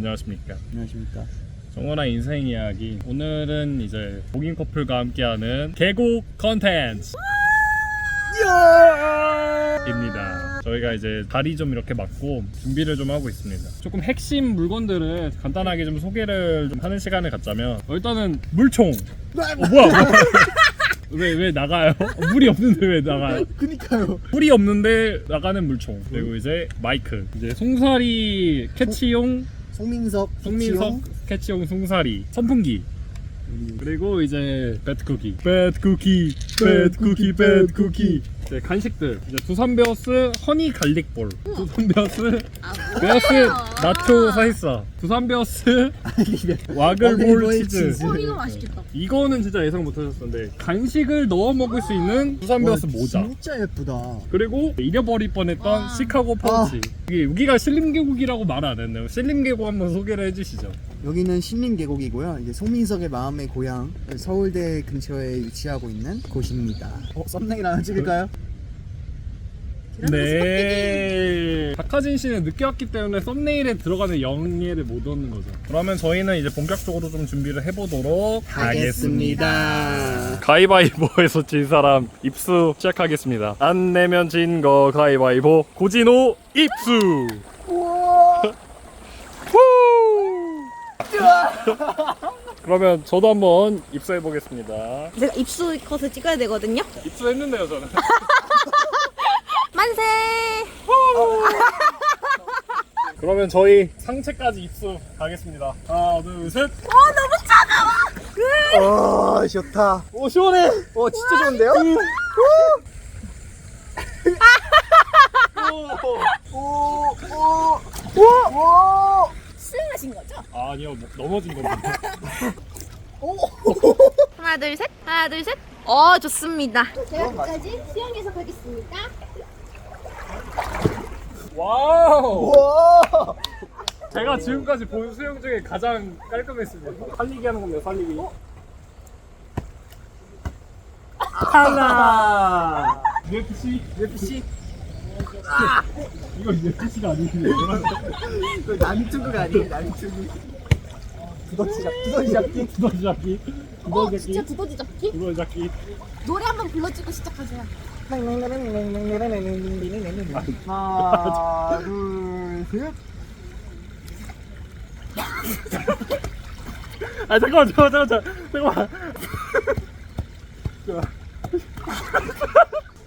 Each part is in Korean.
안녕하십니까. 안녕하십니까. 정원아 인생 이야기. 오늘은 이제 목인 커플과 함께하는 계곡 컨텐츠. 입니다. 저희가 이제 다리 좀 이렇게 맞고 준비를 좀 하고 있습니다. 조금 핵심 물건들을 간단하게 좀 소개를 좀 하는 시간을 갖자면 어, 일단은 물총. 어 뭐야? 뭐야. 왜, 왜 나가요? 어, 물이 없는데 왜 나가요? 그니까요. 물이 없는데 나가는 물총. 그리고 이제 마이크. 이제 송사리 캐치용, 송민석, 송민석 캐치용 송사리. 선풍기. 그리고 이제 배트 쿠키. 배트 쿠키. 배트 쿠키. 배트 쿠키. 이제 간식들. 이제 두산베어스 허니 갈릭볼. 두산베어스 베어스 나초 사이사. 두산베어스 와글볼 치즈. 어 이거 맛있겠다. 이거는 진짜 예상 못하셨는데 간식을 넣어 먹을 수 있는 두산베어스 와, 모자. 진짜 예쁘다. 그리고 잃어버릴 뻔했던 와. 시카고 파우치. 이게 여기가 신림계곡이라고 말 안 했네요. 신림계곡 한번 소개를 해주시죠. 여기는 신림계곡이고요. 이제 송민석의 마음의 고향 서울대 근처에 위치하고 있는 곳입니다. 어, 썸네일 하나 찍을까요? 네. 박하진 씨는 늦게 왔기 때문에 썸네일에 들어가는 영예를 못 얻는 거죠. 그러면 저희는 이제 본격적으로 좀 준비를 해보도록 하겠습니다. 가위바위보에서 진 사람 입수 시작하겠습니다. 안 내면 진 거 가위바위보 고진호 입수. 후! 그러면 저도 한번 입수해 보겠습니다. 제가 입수 컷을 찍어야 되거든요. 입수했는데요 저는. 만세. 그러면 저희 상체까지 입수 가겠습니다. 하나 둘 셋. 어, 좋다. 오, 시원해. 어, 진짜 좋은데요? 오, 오, 오, 오, 수영하신 거죠? 아니요 뭐, 넘어진 겁니다. 하나 둘 셋. 하나 둘 셋. 어 좋습니다. 제가 끝까지 수영해서 가겠습니다. 와우. 와. 제가 지금까지 본 수영 중에 가장 깔끔했습니다. 살리기 하는 겁니다. 살리기. 하나. UFC UFC. 이거 UFC가 아니군요. 그 남투구가 아니에요, 남투구. 두더지 잡, 두더지 잡기. 두더지 잡기. 어, 두더지 진짜 잡기. 두더지 잡기? 두더지 잡기. 노래 한 번 불러주고 시작하세요. 하나, 둘, 셋. 아 잠깐만 잠깐만 잠깐만 잠깐만.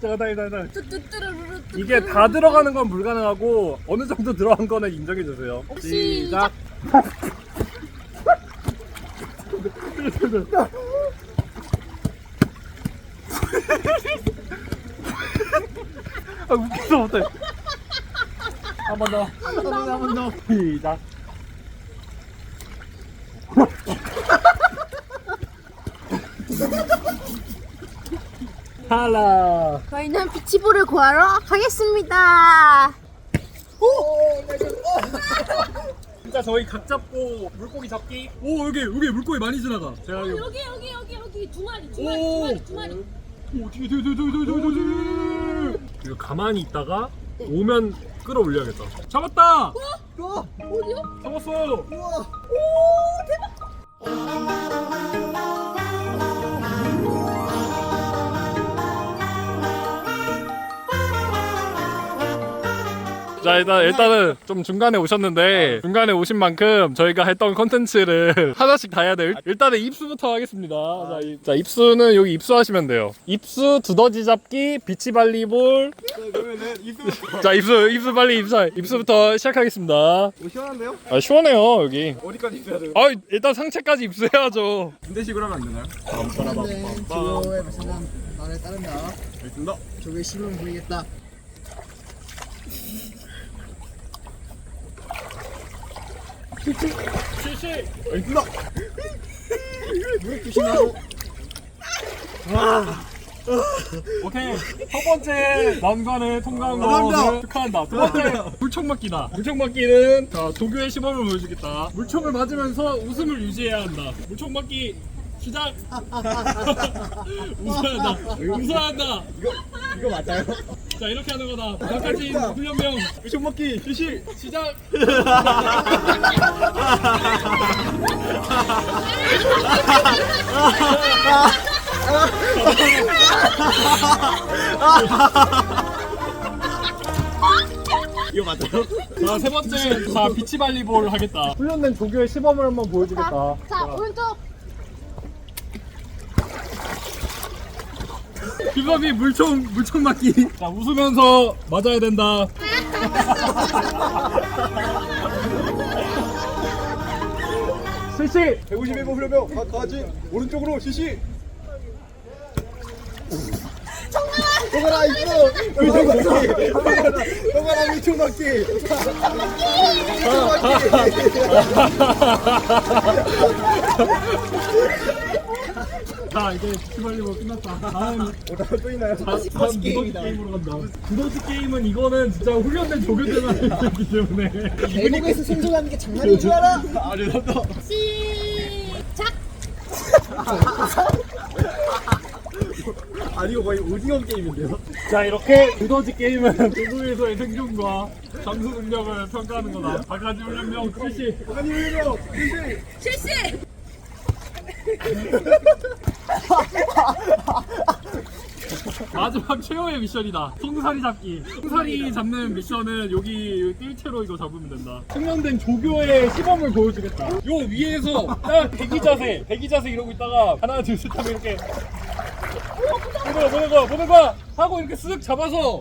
잠깐만 잠깐만 잠깐만. 이게 다 들어가는 건 불가능하고 어느 정도 들어간 거는 인정해 주세요. 시작. 아 웃겨서 못해. 한 번 더. 한 번 더. 시작. 하나. 저희는 비치볼을 구하러 가겠습니다. 진짜 저희 각 잡고 물고기 잡기. 오 여기 여기 물고기 많이 지나가. 제가 여기. 여기 여기 여기 여기 두 마리 두 오. 두 마리. 오 뒤에 뒤에 뒤에 뒤에 뒤에 뒤에 뒤에. 이거 가만히 있다가 오면 끌어올려야겠다. 잡았다. 또. 어디요? 잡았어. 우와. 자 일단 일단은 좀 중간에 오셨는데 중간에 오신 만큼 저희가 했던 컨텐츠를 하나씩 다 해야 돼요. 일단은 입수부터 하겠습니다. 자, 이- 자 입수는 여기 입수하시면 돼요. 입수 두더지 잡기 비치발리볼. 그러면은 입술 자 입수 입수 빨리 입수 입수부터 시작하겠습니다. 시원한데요? 아 시원해요 여기. 어디까지 입어야 돼요? 아 일단 상체까지 입수해야죠. 군대식으로 하면 안 되나요? 네, 지효의 말씀은 나를 따른다. 알겠습니다. 저게 씹으면 보이겠다. 알겠습니다. 물 조심하고. 오케이 첫 번째 난관을 통과한 감사합니다. 것을 축하한다 두 번째 물총 맞기다 물총 맞기는 자 도교의 시범을 보여주겠다 물총을 맞으면서 웃음을 유지해야 한다 물총 맞기 시작. 웃어야 한다. 웃어야 한다. 이거 이거 맞아요? 자 이렇게 하는 거다. 박하진 훈련병 의식 먹기 실시. 시작. 이거 맞아요? 자 세 번째 자 비치 발리볼 하겠다. 훈련된 조교의 시범을 한번 보여주겠다. 자 오른쪽 김섭이 물총 물총 맞기. 자 웃으면서 맞아야 된다. 실시. 151번 훈련병 박하진 오른쪽으로 실시. 동아라 이거 의식 먹기. 동아라 의식 먹기. 자 이제 비치발리볼 끝났다. 다음 오다음 또 있나요? 다음 무더지 게임으로 간다. 무더지 게임은 이거는 진짜 훈련된 조교들만 할수 있기 때문에. 계곡에서 생존하는 게 장난인 줄 알아? 아 죄송합니다. 시작 아니 이거 거의 오징어 게임인데요? 자 이렇게 무더지 게임은 조교에서의 생존과 잠수 능력을 평가하는 거다. 박하지 훈련병 실시. 아니 훈련병 실시. 실시. 마지막 최후의 미션이다. 송사리 잡기. 송사리 잡는 미션은 여기 뜰채로 이거 잡으면 된다. 숙련된 조교의 시범을 보여주겠다. 요 위에서 딱 대기 자세, 대기 자세 이러고 있다가 하나 둘셋 하면 이렇게 보는 거, 보는 거, 보는 거 하고 이렇게 쓱 잡아서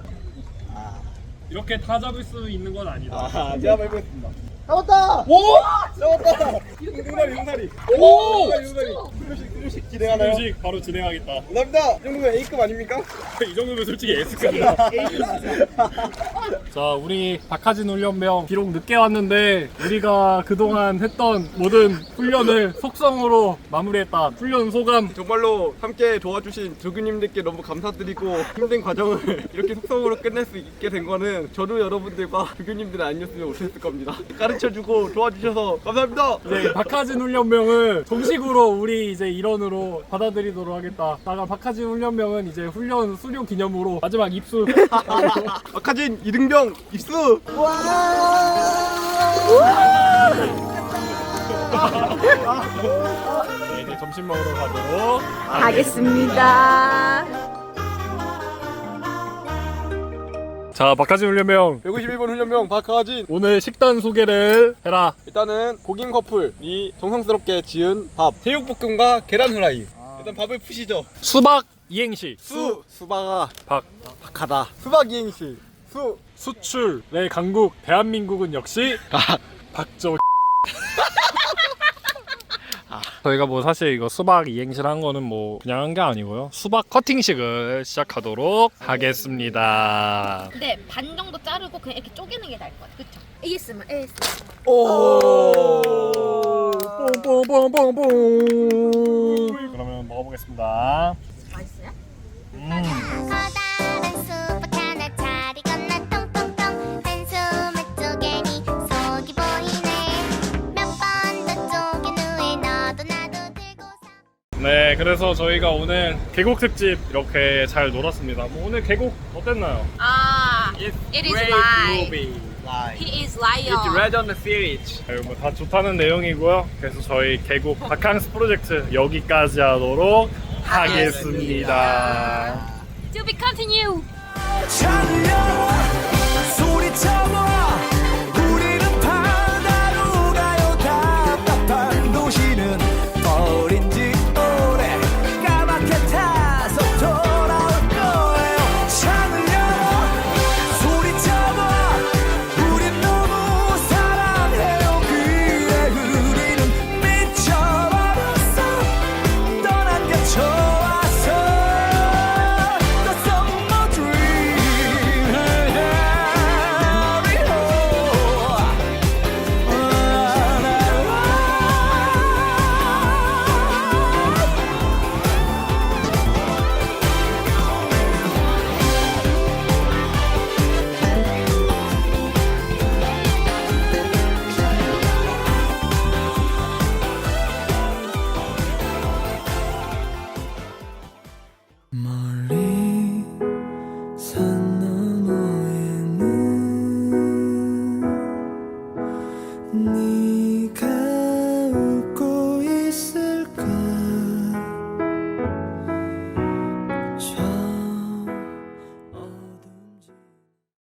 이렇게 다 잡을 수 있는 건 아니다. 아 제가 해보겠습니다. 잡았다. 오! 잡았다. 용사리 용사리. 오! 용사리. 클루식 클루식 진행하나요? 음식 바로 진행하겠다. 감사합니다. 이 정도면 A급 아닙니까? 이 정도면 솔직히 S급이야. 자, 우리 박하진 훈련병 비록 늦게 왔는데 우리가 그동안 했던 모든 훈련을 속성으로 마무리했다. 훈련 소감. 정말로 함께 도와주신 조교님들께 너무 감사드리고 힘든 과정을 이렇게 속성으로 끝낼 수 있게 된 거는 저도 여러분들과 조교님들 아니었으면 못했을 겁니다. 가르쳐주고 도와주셔서 감사합니다. 이제 박하진 훈련병을 정식으로 우리 이제 일원으로 받아들이도록 하겠다. 다가 박하진 훈련병은 이제 훈련 수료 기념으로 마지막 입수. 박하진 이등병 입수! 네, 이제 점심 먹으러 가도록 가겠습니다. 자, 박하진 훈련병. 151번 훈련병 박하진. 오늘 식단 소개를 해라. 일단은 고김 커플이 정성스럽게 지은 밥. 제육볶음과 계란 후라이. 일단 밥을 푸시죠. 수박 이행시. 수! 수박아. 박. 박하다. 수박 이행시. 수! 수출의 강국. 대한민국은 역시 박저 저희가 뭐 사실 이거 수박 이행시를 한 거는 뭐 그냥 한 게 아니고요. 수박 커팅식을 시작하도록 하겠습니다. 네반 정도 자르고 그냥 이렇게 쪼개는 게 나을 것 같아 그쵸? ASMR ASMR 오! 뽕뽕뽕뽕뽕 그러면 먹어보겠습니다. 맛있어요? 커 네 그래서 저희가 오늘 계곡 특집 이렇게 잘 놀았습니다 뭐 오늘 계곡 어땠나요? 아, it is live. He is lion. Red on the series 네, 뭐다 좋다는 내용이고요. 그래서 저희 계곡 바캉스 프로젝트 여기까지 하도록 하겠습니다. To be continue 소리쳐 My